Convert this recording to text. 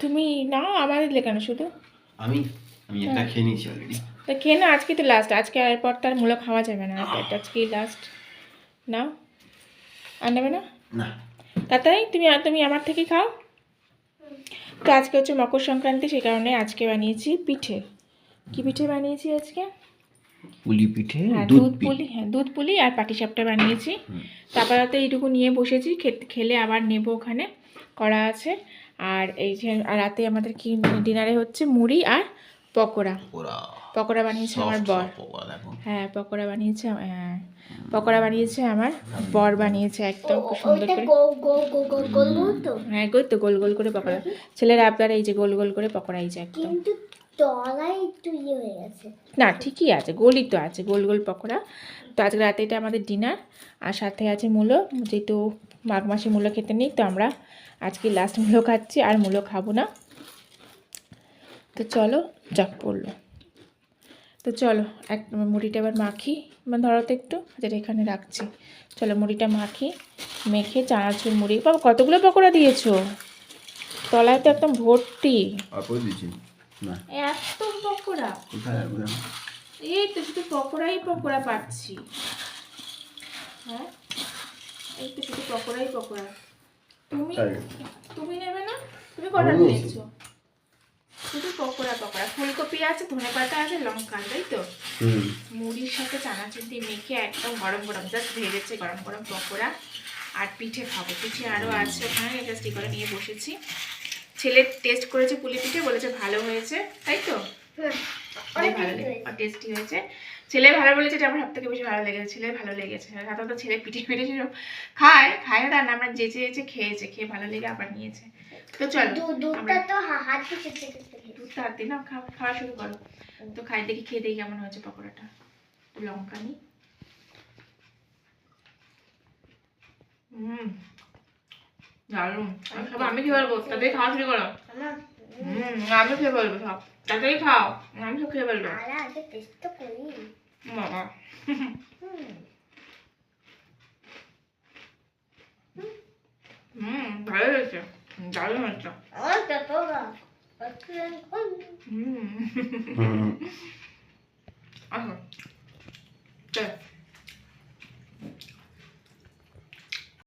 তুমি নাও আমার লেখানো শুধু। আমি আমি একটা খেয়ে নিয়েছি অলরেডি তা খেয়ে না আজকে তো লাস্ট আজকে আর পর তার মূলো খাওয়া যাবে না। এটা আজকেই লাস্ট নাও। আর নেবে না? না। তাতাই তুমি তুমি আমার থেকে খাও। তো আজকে হচ্ছে মকর সংক্রান্তি সেই কারণে আজকে বানিয়েছি পিঠে। কি পিঠে বানিয়েছি আজকে? পুলি পিঠে হ্যাঁ দুধ পুলি হ্যাঁ দুধ পুলি আর পাটিসাপটা বানিয়েছি। তারপর তো এইটুকু নিয়ে বসেছি খেতে খেলে আবার নেব ওখানে করা আছে। আর এই যে আর রাতে আমাদের কি ডিনারে হচ্ছে মুড়ি আর পকোড়া। পকোড়া। বানিয়েছে আমার বর। হ্যাঁ পকোড়া বানিয়েছে হ্যাঁ পকোড়া বানিয়েছে আমার বর বানিয়েছে একদম খুব সুন্দর করে। গোল গোল গোল গোল গোল গোল তো হ্যাঁ গোল তো গোল গোল করে পকোড়া। ছেলের আবদার এই যে গোল গোল করে পকোড়া এই যে একদম। তলায় একটু ইয়ে হয়ে গেছে। না ঠিকই আছে গোলই তো আছে গোল গোল পকোড়া। তো আজকে রাতে এটা আমাদের ডিনার আর সাথে আছে মূলো যেহেতু মাঘ মাসে মূলো খেতে নেই তো আমরা আজকে লাস্ট মূলো খাচ্ছি আর মূলো খাব না। তো চলো যাক পড়ল। তো চলো এক মুড়িটা এবার মাখি মানে ধরো তো একটু যেটা এখানে রাখছি। চলো মুড়িটা মাখি মেখে চানাচুর মুড়ি বাবা কতগুলো পকোড়া দিয়েছ? তলায় তো একদম ভর্তি। না। এত পকোড়া? এই তো শুধু পকোড়াই পকোড়া পাচ্ছি। হ্যাঁ? এই তো শুধু পকোড়াই পকোড়া। তুমি তুমি নেবে না? তুমি কটা নিয়েছো? শুধু পকোড়া পকোড়া। ফুলকপি আছে ধনে পাতা আছে লঙ্কা তাই তো? মুড়ির সাথে চানাচুর দিয়ে মেখে একদম গরম গরম জাস্ট ভেজেছে গরম গরম পকোড়া। আর পিঠে খাব। পিঠে আরও আছে ওখানে জাস্ট করে নিয়ে বসেছি। ছেলে টেস্ট করেছে পুলি পিঠে বলেছে ভালো হয়েছে তাই তো। টেস্টি হয়েছে। ছেলে ভালো বলেছে যে আমার সব থেকে বেশি ভালো লেগেছে ছেলে ভালো লেগেছে। সাধারণত ছেলে পিঠে পিঠে সেসব খায় খায় না তার আমরা যেচে যেচে খেয়েছে খেয়ে ভালো লেগে আবার নিয়েছে। তো চলো দুধটা তো হাত দিয়ে চেটে চেটে খেয়েছি। দুধ তাড়াতাড়ি না খাওয়া খাওয়া শুরু করো। তো খাই দেখি খেয়ে দেখি কেমন হয়েছে পকোড়াটা। লঙ্কা নি। হুম। দারুণ আমি খাব আমি খেয়ে বলব? তাড়াতাড়ি খাওয়া শুরু করো আমার হুম আমি খেয়ে বলব সব তাড়াতাড়ি খাও। আমি সব খেয়ে বলব। আরে আগে টেস্ট তো করি বাবা। হুম। হুম ভালো হয়েছে। দারুণ হয়েছে। আমার পেপারটা একটু এখন হুম। হুম। আসো চল